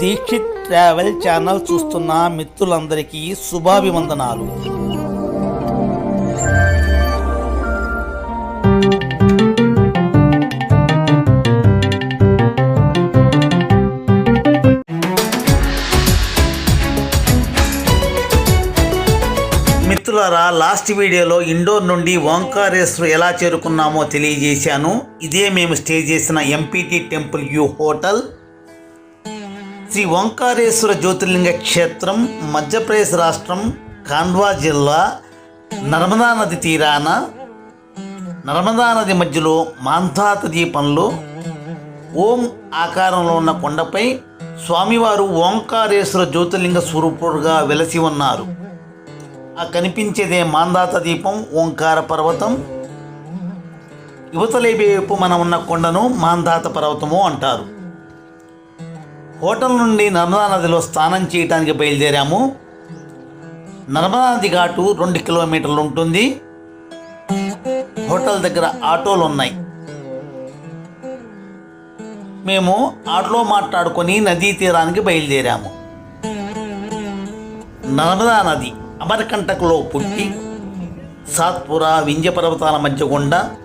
Dixit travel channel చూస్తున్న మిత్రులందరికీ శుభాభివందనాలు. మిత్రులారా లాస్ట్ వీడియోలో ఇండోర్ నుండి ఓంకారేశ్వర్ ఎలా చేరుకున్నామో తెలియజేశాను. ఇదే మేము స్టే చేసిన MPT temple view hotel Shri Omkareshwara Jyotirlinga క్షేత్రం మధ్యప్రదేశ్ రాష్ట్రం ఖాండ్వా జిల్లా నర్మదా నది తీరాన నర్మదా నది మధ్యలో మాంధాత దీపంలో ఓం ఆకారంలో ఉన్న కొండపై స్వామివారు ఓంకారేశ్వర జ్యోతిర్లింగ స్వరూపుడుగా వెలసి ఉన్నారు. ఆ కనిపించేదే మాందాత దీపం ఓంకార పర్వతం. యువతలేపి వైపు మనం ఉన్న కొండను మాందాత పర్వతము అంటారు. హోటల్ నుండి నర్మదా నదిలో స్నానం చేయడానికి బయలుదేరాము. నర్మదా నది ఘాటు రెండు కిలోమీటర్లు ఉంటుంది. హోటల్ దగ్గర ఆటోలు ఉన్నాయి. మేము ఆటోలో మాట్లాడుకొని నదీ తీరానికి బయలుదేరాము. నర్మదా నది అమరకంటకులో పుట్టి సాత్పుర వింధ్య పర్వతాల మధ్య గుండా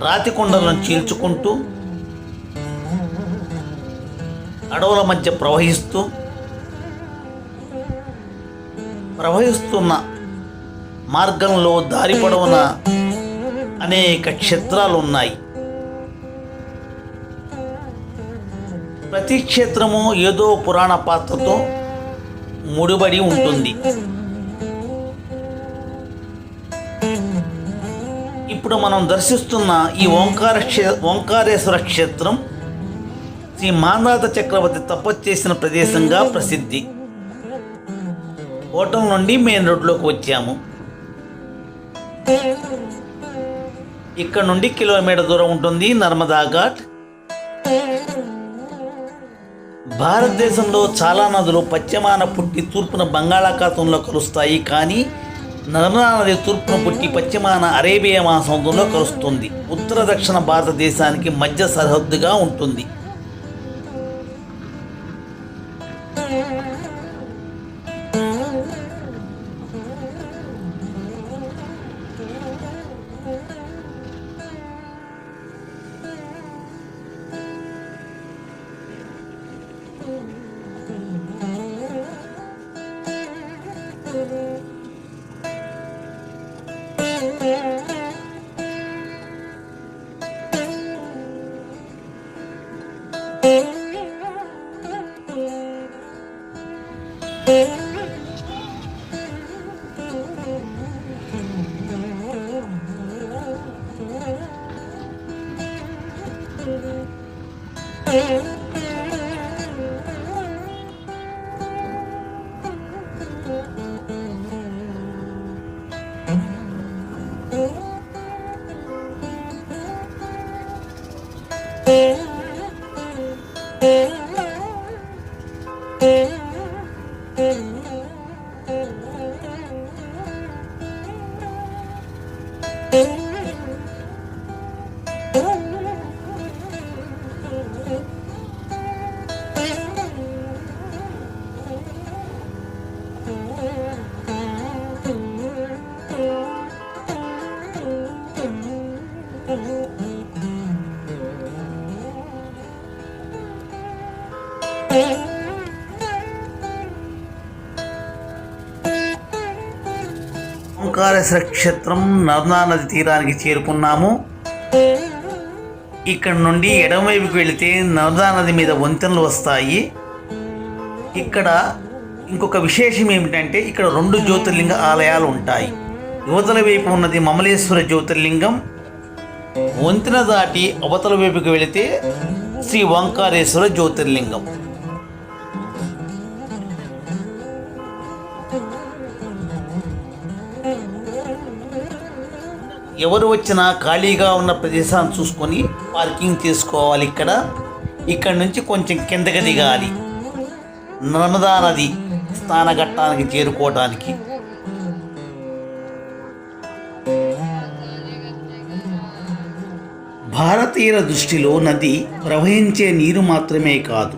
రాతి కొండలను చీల్చుకుంటూ అడవుల మధ్య ప్రవహిస్తూ ప్రవహిస్తున్న మార్గంలో దారి పొడవున అనేక క్షేత్రాలు ఉన్నాయి ప్రతి క్షేత్రము ఏదో పురాణ పాత్రతో ముడిబడి ఉంటుంది. ఇప్పుడు మనం దర్శిస్తున్న ఈ ఓంకార క్షే ఓంకారేశ్వర క్షేత్రం శ్రీ మాందాత చక్రవర్తి తపస్సు చేసిన ప్రదేశంగా ప్రసిద్ధి. హోటల్ నుండి మెయిన్ రోడ్లోకి వచ్చాము. ఇక్కడ నుండి కిలోమీటర్ దూరం ఉంటుంది నర్మదా ఘాట్. భారతదేశంలో చాలా నదులు పశ్చిమాన పుట్టి తూర్పున బంగాళాఖాతంలో కలుస్తాయి కానీ నర్మదా నది తూర్పున పుట్టి పశ్చిమాన అరేబియా మహాసముద్రంలో కలుస్తుంది. ఉత్తర దక్షిణ భారతదేశానికి మధ్య సరిహద్దుగా ఉంటుంది. Yeah. Thank. ఓంకారేశ్వర క్షేత్రం నర్మదా నది తీరానికి చేరుకున్నాము. ఇక్కడ నుండి ఎడమవైపుకి వెళితే నర్మదా నది మీద వంతెనలు వస్తాయి. ఇక్కడ ఇంకొక విశేషం ఏమిటంటే ఇక్కడ రెండు జ్యోతిర్లింగ ఆలయాలు ఉంటాయి. యువతల వైపు ఉన్నది మమలేశ్వర జ్యోతిర్లింగం. వంతెన దాటి అవతల వైపుకి వెళితే శ్రీ ఓంకారేశ్వర జ్యోతిర్లింగం. ఎవరు వచ్చినా ఖాళీగా ఉన్న ప్రదేశాన్ని చూసుకొని పార్కింగ్ చేసుకోవాలి ఇక్కడ. ఇక్కడ నుంచి కొంచెం కిందకి దిగాలి. నర్మదా నది స్నానఘట్టానికి చేరుకోవడానికి. భారతీయుల దృష్టిలో నది ప్రవహించే నీరు మాత్రమే కాదు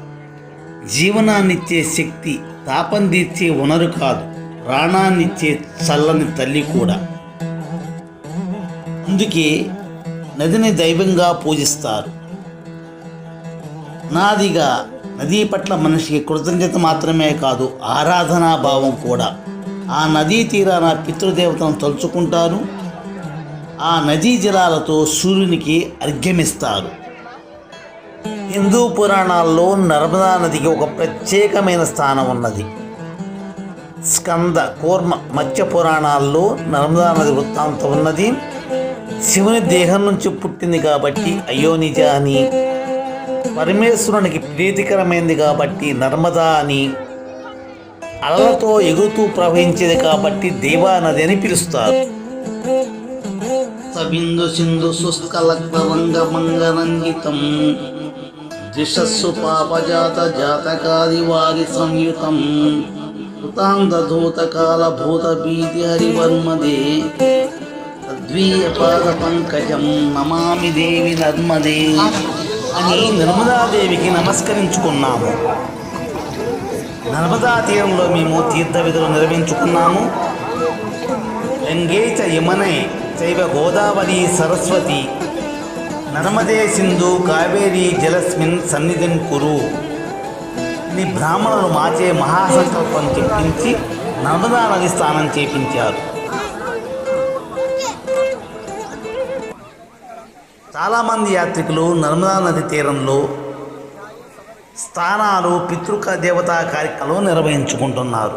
జీవనాన్నిచ్చే శక్తి తాపం తీర్చే వనరు కాదు ప్రాణాన్నిచ్చే చల్లని తల్లి కూడా. అందుకే నదిని దైవంగా పూజిస్తారు. నాదిగా నదీ పట్ల మనిషికి కృతజ్ఞత మాత్రమే కాదు ఆరాధనా భావం కూడా. ఆ నదీ తీరాన పితృదేవతను తలుచుకుంటారు. ఆ నదీ జలాలతో సూర్యునికి అర్ఘ్యమిస్తారు. హిందూ పురాణాల్లో నర్మదా నదికి ఒక ప్రత్యేకమైన స్థానం ఉన్నది. స్కంద కూర్మ మత్స్య పురాణాల్లో నర్మదా నది వృత్తాంతం ఉన్నది. శివుని దేహం నుంచి పుట్టింది కాబట్టి అయోనిజ అని పరమేశ్వరునికి ప్రీతికరమైంది కాబట్టి నర్మదా అని అలలతో ఎగురుతూ ప్రవహించేది కాబట్టి దేవా నది అని పిలుస్తారు. సబిందు సింధు శుష్కలక్వంగ మంగరంగితం దిశస్సు పాపజాత జాతకాది వారి సంయుతం. కృతాంధూత కాల భూత భీతి హరివర్మదే. తద్వీయ నమామి దేవి నర్మదే అని నిర్మలాదేవికి నమస్కరించుకున్నాము. నర్మదా తీరంలో మేము తీర్థ విధులు నిర్వహించుకున్నాము. గంగే చ యమునే చైవ గోదావరి సరస్వతి నర్మదే సింధు కావేరీ జలస్మిన్ సన్నిధిం కురు అని బ్రాహ్మణులు మాచే మహాసంకల్పం చెప్పించి నర్మదా నది స్థానం చేపించారు. చాలామంది యాత్రికులు నర్మదా నది తీరంలో స్థానాలు పితృక దేవతా కార్యక్రమాలు నిర్వహించుకుంటున్నారు.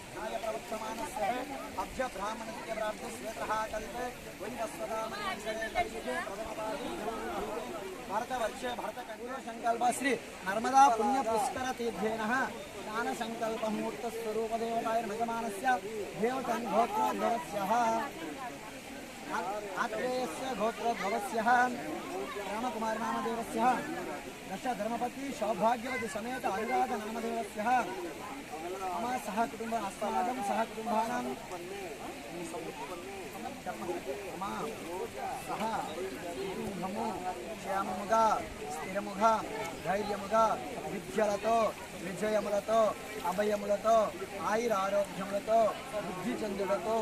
व्याख्याय प्रवर्तमानस्य अभ्य ब्राह्मणस्य प्राप्तिश्वेतः कल्पे वैवस्वतामन्यक्षरे भरतवर्षे भरतकण्ठसङ्कल्प श्री नर्मदा पुण्यपुष्करतीर्थेनः आत्रेयस्य गोत्रोद्भवस्य रामकुमार नामदेवस्य दश धर्मपति सौभाग्यवति समेत अनुराग नामदेवस्य मम सह कुटुम्ब अस्माकं सह कुटुम्बानां मम సహ కుటుంబము క్షేమముగా స్థిరముగా ధైర్యముగా విద్యలతో విజయములతో అభయములతో ఆయుర ఆరోగ్యములతో బుద్ధి చందులతో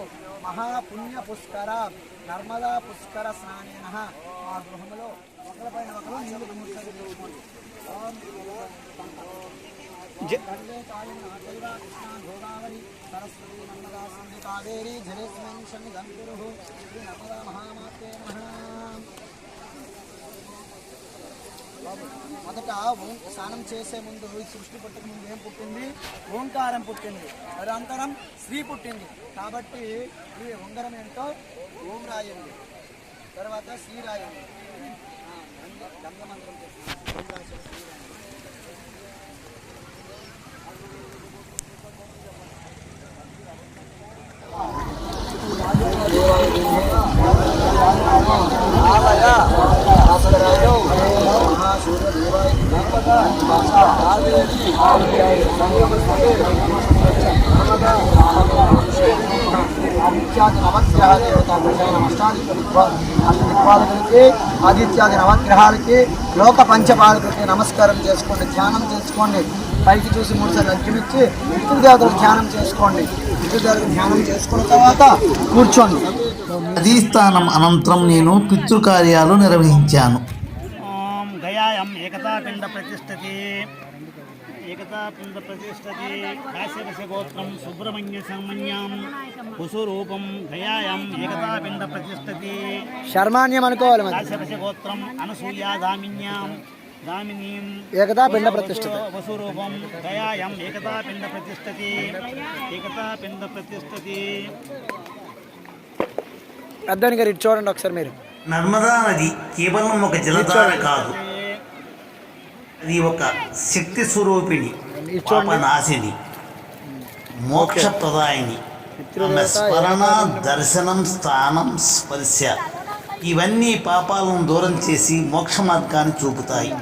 మహాపుణ్య పుష్కర నర్మదా పుష్కర స్నానేన మా గృహములో ఒకరిపైన ఒకరు నీళ్ళు మొదట ఓం స్నానం చేసే ముందు సృష్టి పుట్టక ముందు ఏం పుట్టింది? ఓంకారం పుట్టింది. అనంతరం శ్రీ పుట్టింది. కాబట్టి ఈ ఉంగరం ఏంటో? ఓం రాయండి తర్వాత శ్రీ రాయండి గంగ మంత్రం చేస్తుంది. ఆదిత్యాది నవగ్రహ అష్టాదిక్పాలకులకి ఆదిత్యాది నవగ్రహాలకి లోక పంచపాలకులకి నమస్కారం చేసుకోండి ధ్యానం చేసుకోండి. పైకి చూసి మూడుసార్లు అర్జునిచ్చి పితృదేవతలు ధ్యానం చేసుకోండి. పితృదేవతలు ధ్యానం చేసుకున్న తర్వాత కూర్చోండి. నదీ స్థానం అనంతరం నేను పితృకార్యాలు నిర్వహించాను. ఓం గయాయం ఏకతాపిండ ప్రతిష్టతి. ఏకతాపిండ ప్రతిష్టతి కాశ్యపశ గోత్రం సుబ్రహ్మణ్య సామాన్యం కుసురూపం గయాయం ఏకతాపిండ ప్రతిష్టతి శర్మాన్యం అనుకోవాలి కాశ్యపశ గోత్రం అనసూయా దామిన్యాం దామినీం ఏకతా పిండ ప్రతిష్ఠిత వసురూపం గయాయం ఏకతా పిండ ప్రతిష్టతి ఏకతా పిండ ప్రతిష్టతి పెద్దని గారు ఇటు చూడండి ఒకసారి మీరు। నర్మదా నది కేవలం ఒక జలధార కాదు. అది ఒక శక్తి స్వరూపిణి. పాపనాశిని మోక్షప్రదాయిని ఆమె స్మరణ దర్శనం స్థానం స్పర్శ. ఇవన్నీ పాపాలను దూరం చేసి మోక్ష మార్గాన్ని చూపుతాయి.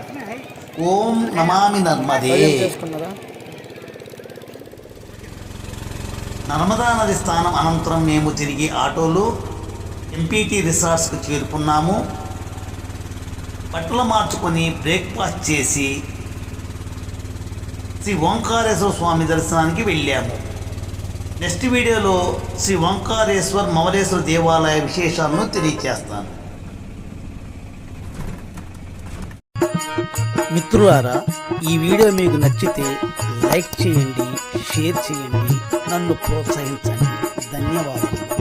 ఓం నమామి నర్మదే. నర్మదా నది స్థానం అనంతరం మేము తిరిగి ఆటోలో ఎంపీటీ రిసార్ట్స్కు చేరుకున్నాము. బట్టలు మార్చుకొని బ్రేక్ఫాస్ట్ చేసి శ్రీ ఓంకారేశ్వర స్వామి దర్శనానికి వెళ్ళాము. నెక్స్ట్ వీడియోలో శ్రీ ఓంకారేశ్వర్ మవలేశ్వర దేవాలయ విశేషాలను తెలియచేస్తాను. మిత్రులారా ఈ వీడియో మీకు నచ్చితే లైక్ చేయండి షేర్ చేయండి నన్ను ప్రోత్సహించండి. ధన్యవాదాలు